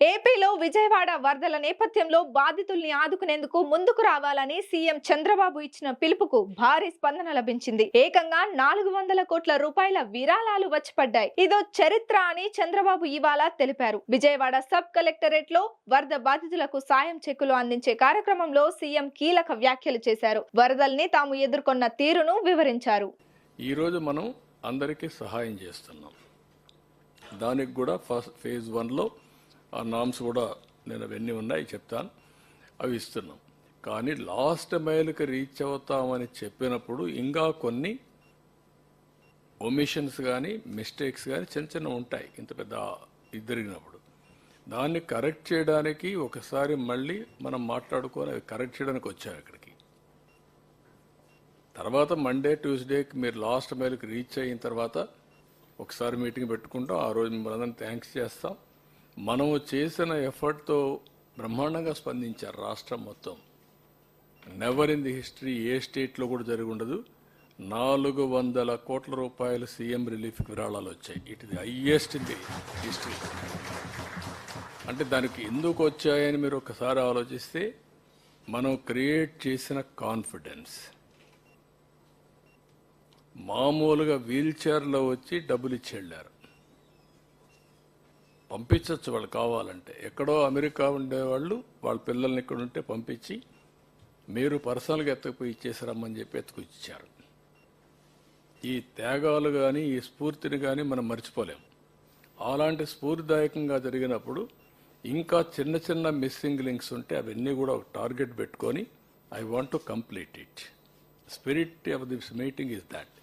ఏపీలో విజయవాడ వరదల నేపథ్యంలో బాధితుల్ని ఆదుకునేందుకు ముందుకు రావాలని సీఎం చంద్రబాబు ఇచ్చిన పిలుపుకు భారీ స్పందన లభించింది. ఏకంగా నాలుగు వందల కోట్ల రూపాయల విరాళాలు వచ్చిపడ్డాయి. ఇదో చరిత్ర అని చంద్రబాబు ఇవాళ తెలిపారు. విజయవాడ సబ్ కలెక్టరేట్లో వరద బాధితులకు సాయం చెక్కులు అందించే కార్యక్రమంలో సీఎం కీలక వ్యాఖ్యలు చేశారు. వరదల్ని తాము ఎదుర్కొన్న తీరును వివరించారు. ఈ రోజు మనం అందరికీ సహాయం చేస్తున్నాం. దానికి కూడా ఫస్ట్ ఫేజ్ వన్లో ఆ నామ్స్ కూడా నేను అవన్నీ ఉన్నాయి చెప్తాను. అవి ఇస్తున్నాం. కానీ లాస్ట్ మైల్కి రీచ్ అవుతామని చెప్పినప్పుడు ఇంకా కొన్ని ఒమిషన్స్ కానీ మిస్టేక్స్ కానీ చిన్న చిన్న ఉంటాయి. ఇంత పెద్ద ఇది జరిగినప్పుడు దాన్ని కరెక్ట్ చేయడానికి ఒకసారి మళ్ళీ మనం మాట్లాడుకొని అవి కరెక్ట్ చేయడానికి వచ్చాం ఇక్కడికి. తర్వాత మండే ట్యూస్డేకి మీరు లాస్ట్ మైల్కి రీచ్ అయిన తర్వాత ఒకసారి మీటింగ్ పెట్టుకుంటాం. ఆ రోజు మిమ్మల్ని థ్యాంక్స్ చేస్తాం. మనము చేసిన ఎఫర్ట్తో బ్రహ్మాండంగా స్పందించారు రాష్ట్రం మొత్తం. నెవర్ ఇన్ ది హిస్టరీ ఏ స్టేట్లో కూడా జరిగి ఉండదు. నాలుగు వందల కోట్ల రూపాయలు సీఎం రిలీఫ్ విరాళాలు వచ్చాయి. ఇట్ ఇది హయ్యెస్ట్ ఇన్ ది హిస్టరీ అంటే దానికి ఎందుకు వచ్చాయని మీరు ఒకసారి ఆలోచిస్తే మనం క్రియేట్ చేసిన కాన్ఫిడెన్స్ మామూలుగా వీల్ చైర్లో వచ్చి డబ్బులు ఇచ్చి వెళ్ళారు పంపించవచ్చు వాళ్ళు కావాలంటే. ఎక్కడో అమెరికా ఉండేవాళ్ళు వాళ్ళ పిల్లల్ని ఇక్కడ ఉంటే పంపించి మీరు పర్సనల్గా ఎత్తకపోయి ఇచ్చేసారమ్మని చెప్పి ఎత్తుకొచ్చారు ఈ త్యాగాలు కానీ ఈ స్ఫూర్తిని కానీ మనం మర్చిపోలేం. అలాంటి స్ఫూర్తిదాయకంగా జరిగినప్పుడు ఇంకా చిన్న చిన్న మిస్సింగ్ లింక్స్ ఉంటే అవన్నీ కూడా ఒక టార్గెట్ పెట్టుకొని I want to complete it. Spirit of this meeting is that.